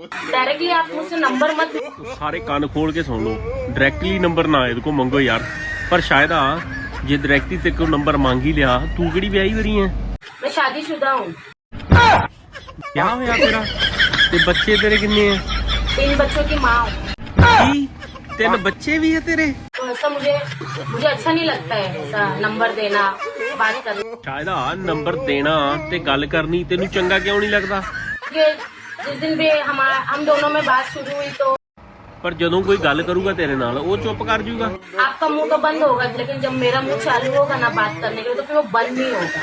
directly आप मुझसे number मत ਸਾਰੇ ਕੰਨ ਖੋਲ ਕੇ ਸੁਣ ਲਓ ਡਾਇਰੈਕਟਲੀ ਨੰਬਰ ਨਾ ਇਹਦੇ ਕੋ ਮੰਗੋ ਯਾਰ ਪਰ ਸ਼ਾਇਦ ਆ ਜੇ ਡਾਇਰੈਕਟਲੀ ਤੇ ਕੋ ਨੰਬਰ ਮੰਗ ਹੀ ਲਿਆ ਤੂੰ ਕਿਹੜੀ ਵਿਆਹੀ ਵਰੀ ਐ मैं शादीशुदा हूँ ਵਿਆਹ ਹੋਇਆ ਤੇਰਾ ਤੇ ਬੱਚੇ ਤੇਰੇ ਕਿੰਨੇ ਐ तीन बच्चों की माँ हूँ ਕੀ ਤਿੰਨ ਬੱਚੇ ਵੀ ਐ ਤੇਰੇ तो ऐसा मुझे मुझे अच्छा नहीं लगता है ऐसा नंबर देना बात करना ਸ਼ਾਇਦ ਆ ਨੰਬਰ ਦੇਣਾ ਤੇ ਗੱਲ ਕਰਨੀ ਤੈਨੂੰ ਚੰਗਾ ਕਿਉਂ ਨਹੀਂ ਲੱਗਦਾ कि जिस दिन भी हमारा हम दोनों में बात शुरू हुई तो ਪਰ ਜਦੋਂ ਕੋਈ ਗੱਲ ਕਰੂਗਾ ਤੇਰੇ ਨਾਲ ਉਹ ਚੁੱਪ ਕਰ ਜਾਊਗਾ आपका मुंह तो बंद होगा लेकिन जब मेरा मुंह चालू होगा ना बात करने के लिए तो फिर वो बंद नहीं होगा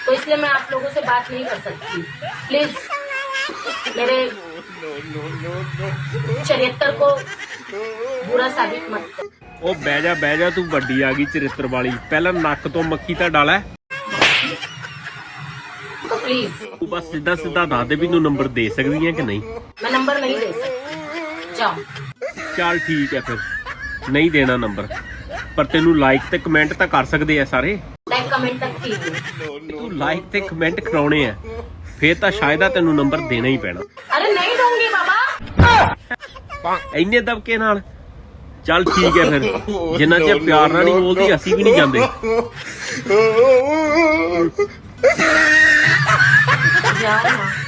तो इसलिए मैं आप लोगों से बात नहीं कर सकती प्लीज मेरे चरित्र को बुरा साबित मत करो ਉਹ ਬਹਿ ਜਾ ਬਹਿ ਜਾ ਤੂੰ ਵੱਡੀ ਆ ਗਈ ਚਰਿੱਤਰ ਵਾਲੀ ਪਹਿਲਾਂ ਨੱਕ ਤੋਂ ਮੱਖੀ ਤਾਂ ਡਾਲਾ तो प्लीज ਤੂੰ ਬਸ ਸਿੱਧਾ ਸਿੱਧਾ ਦੱਸ ਦੇ ਵੀ ਤੂੰ ਨੰਬਰ ਦੇ ਸਕਦੀ ਹੈ ਕਿ ਨਹੀਂ मैं नंबर नहीं दे सकती जाओ ਚੱਲ ਠੀਕ ਹੈ ਫਿਰ ਨਹੀਂ ਦੇਣਾ ਨੰਬਰ ਪਰ ਤੈਨੂੰ ਲਾਈਕ ਤੇ ਕਮੈਂਟ ਤਾਂ ਕਰ ਸਕਦੇ ਆ ਸਾਰੇ लाइक कमेंट तक कीजिए ਤੂੰ ਲਾਈਕ ਤੇ ਕਮੈਂਟ ਕਰਾਉਣੇ ਆ ਫੇਰ ਤਾਂ ਸ਼ਾਇਦ ਆ ਤੈਨੂੰ ਨੰਬਰ ਦੇਣਾ ਹੀ ਪੈਣਾ अरे नहीं दूंगी बाबा ਇੰਨੇ ਦਬਕੇ ਨਾਲ ਚੱਲ ਠੀਕ ਹੈ ਫਿਰ ਜਿੰਨਾ ਚਿਰ ਪਿਆਰ ਨਾਲ ਨਹੀਂ ਬੋਲਦੀ ਅਸੀਂ ਵੀ ਨਹੀਂ ਜਾਂਦੇ 家吗？